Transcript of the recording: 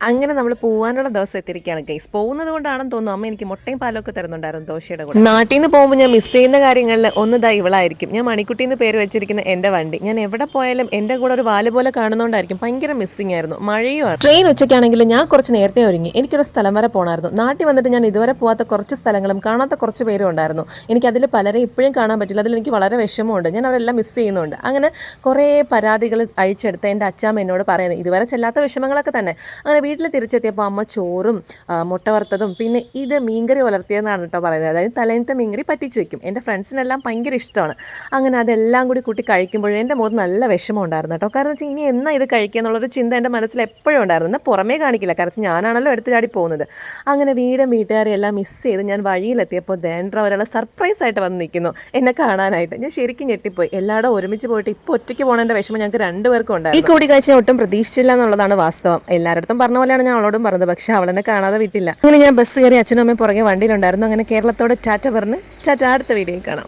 അങ്ങനെ നമ്മൾ പോവാനുള്ള ദിവസം എത്തിയിരിക്കുകയാണ് ഗൈസ് പോകുന്നത് കൊണ്ടാണെന്ന് തോന്നുന്നു അമ്മ എനിക്ക് മുട്ടയും പാലൊക്കെ തരുന്നുണ്ടായിരുന്നു ദോശയുടെ കൂടെ. നാട്ടിൽ നിന്ന് പോകുമ്പോൾ ഞാൻ മിസ് ചെയ്യുന്ന കാര്യങ്ങളിൽ ഒന്ന് ദാ ഇവളായിരിക്കും. ഞാൻ മണിക്കുട്ടി എന്ന് പേര് വെച്ചിരിക്കുന്ന എന്റെ വണ്ടി. ഞാൻ എവിടെ പോയാലും എന്റെ കൂടെ ഒരു വാൽ പോലെ കാണുന്നതുകൊണ്ടായിരിക്കും ഭയങ്കര മിസ്സിംഗ് ആയിരുന്നു. മഴയുമാണ് ട്രെയിൻ ഉച്ചയ്ക്കാണെങ്കിൽ ഞാൻ കുറച്ച് നേരത്തെ ഒരുങ്ങി. എനിക്കൊരു സ്ഥലം വരെ പോകണമായിരുന്നു നാട്ടിൽ വന്നിട്ട് ഞാൻ ഇതുവരെ പോകാത്ത കുറച്ച് സ്ഥലങ്ങളും കാണാത്ത കുറച്ച് പേരും ഉണ്ടായിരുന്നു. എനിക്ക് അതിൽ പലരെ ഇപ്പോഴും കാണാൻ പറ്റില്ല. അതിൽ എനിക്ക് വളരെ വിഷമമുണ്ട്. ഞാൻ അവരെല്ലാം മിസ് ചെയ്യുന്നുണ്ട്. അങ്ങനെ കുറേ പരാതികൾ അഴിച്ചെടുത്ത് എന്റെ അച്ഛാമ്മ എന്നോട് പറയുന്നത് ഇതുവരെ ചെല്ലാത്ത വിഷമങ്ങളൊക്കെ തന്നെ. അങ്ങനെ വീട്ടിൽ തിരിച്ചെത്തിയപ്പോൾ അമ്മ ചോറും മുട്ട വറുത്തതും പിന്നെ ഇത് മീൻകറി വളർത്തിയതെന്നാണ് കേട്ടോ പറയുന്നത്. അതായത് തലേന്നത്തെ മീൻകറി പറ്റിച്ച് വെക്കും. എന്റെ ഫ്രണ്ട്സിനെല്ലാം ഭയങ്കര ഇഷ്ടമാണ്. അങ്ങനെ അതെല്ലാം കൂടി കൂട്ടി കഴിക്കുമ്പോൾ എന്റെ മുഖത്ത് നല്ല വിഷമം ഉണ്ടായിരുന്നു കേട്ടോ. കാരണം വെച്ചാൽ ഇനി എന്നാ ഇത് കഴിക്കുക എന്നുള്ളൊരു ചിന്ത എന്റെ മനസ്സിൽ എപ്പോഴും ഉണ്ടായിരുന്നു. എന്നാൽ പുറമേ കാണിക്കില്ല. കാരണം ഞാനാണല്ലോ എടുത്ത് ചാടി പോകുന്നത്. അങ്ങനെ വീടും വീട്ടുകാരെ എല്ലാം മിസ് ചെയ്ത് ഞാൻ വഴിയിലെത്തിയപ്പോൾ ദേണ്ട്ര ഒരാൾ സർപ്രൈസ് ആയിട്ട് വന്ന് നിൽക്കുന്നു. എന്നെ കാണാനായിട്ട്. ഞാൻ ശരിക്കും ഞെട്ടിപ്പോയി. എല്ലാവരും ഒരുമിച്ച് പോയിട്ട് ഇപ്പോൾ ഒറ്റയ്ക്ക് പോകണേന്റെ വിഷമം ഞങ്ങൾക്ക് രണ്ടുപേർക്കും ഉണ്ടായിരുന്നു. ഈ കൂടിക്കാഴ്ച ഒട്ടും പ്രതീക്ഷിച്ചില്ല എന്നുള്ളതാണ് വാസ്തവം. എല്ലായിടത്തും പറഞ്ഞ പോലെയാണ് ഞാൻ അവളോടും പറഞ്ഞത്. പക്ഷെ അവളെന്നെ കാണാതെ വിട്ടില്ല. അങ്ങനെ ഞാൻ ബസ് കയറി അച്ഛനും അമ്മയും പുറകെ വണ്ടിയിലുണ്ടായിരുന്നു. അങ്ങനെ കേരളത്തോടെ ചാറ്റ പറഞ്ഞ് ചാറ്റ അടുത്ത വീഡിയോയിൽ കാണാം.